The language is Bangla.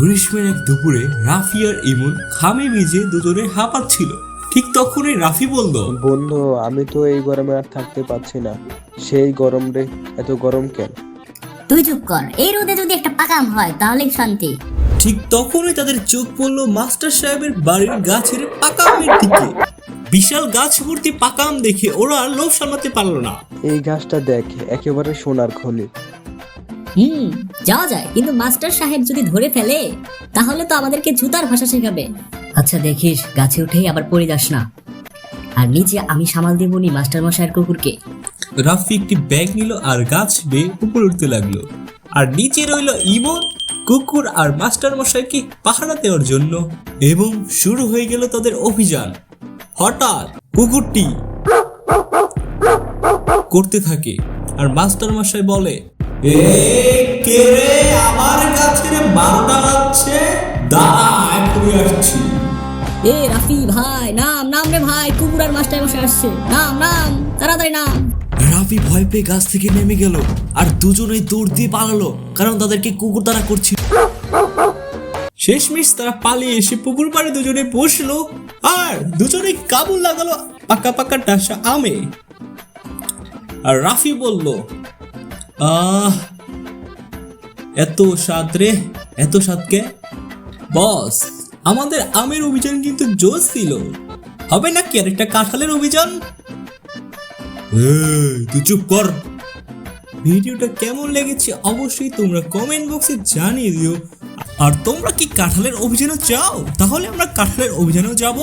গ্রীষ্মের এক দুপুরে রাফি আর ইমন খামে ভিজে দুজনে হাঁপাচ্ছিল। ঠিক তখনই রাফি বলল বন্ধু আমি তো এই গরমে আর থাকতে পারছি না। সেই গরম রে এত গরম কেন? তুই চুপ কর এই রোদে যদি একটা পাকাম হয় তাহলে শান্তি। ঠিক তখনই তাদের চোখ পড়ল মাস্টার সাহেবের বাড়ির গাছের পাকামের দিকে। বিশাল গাছ ভর্তি পাকাম দেখে ওরা আর লোভ সামলাতে পারল না। এই গাছটা দেখ একেবারে সোনার খনি। হুম, যাওয়া যায়। কিন্তু মাস্টার সাহেব যদি ধরে ফেলে, তাহলে তো আমাদেরকে জুতার ভাষা শেখাবে। আচ্ছা দেখিস, গাছে উঠেই আবার পড়ে যাস না। আর নিচে আমি সামাল দেবনি মাস্টার মশাইয়ের কুকুরকে। রাফি একটি ব্যাগ নিল আর গাছ বেয়ে উপরে উঠতে লাগল। আর নিচে রইল ইমন, কুকুর আর মাস্টার মশাইকে পাহারা দেওয়ার জন্য। এবং শুরু হয়ে গেল তাদের অভিযান। হঠাৎ কুকুরটি করতে থাকে। আর মাস্টার মশাই বলে এ কে রে আমার গাছের বারোটা বাজছে দাঁড়া এখনই আসছি। এ রাফি ভাই নাম নাম রে ভাই কুকুর আর মাস্টার মশাই আসছে। নাম নাম তাড়াতাড়ি নাম। রাফি ভয় পেয়ে গাছ থেকে নেমে গেল আর দুজনেই দৌড় দিয়ে পালালো কারণ তাদেরকে কুকুর তারা করছিল। শেষমেশ তারা পালিয়ে এসে পুকুর পাড়ে দুজনে বসল আর দুজনে কাবুল লাগালো পাকা পাকা ডাসা আমে। আর রাফি বলল আহ, এত স্বাদ রে, এত স্বাদকে বস, আমাদের আমের অভিযান কিন্তু জোশ ছিল। হবে নাকি আর একটা কাঁঠালের অভিযান? তুই চুপ কর। ভিডিওটা কেমন লেগেছে অবশ্যই তোমরা কমেন্ট বক্সে জানিয়ে দিও। আর তোমরা কি কাঁঠালের অভিযানও চাও? তাহলে আমরা কাঁঠালের অভিযানেও যাব।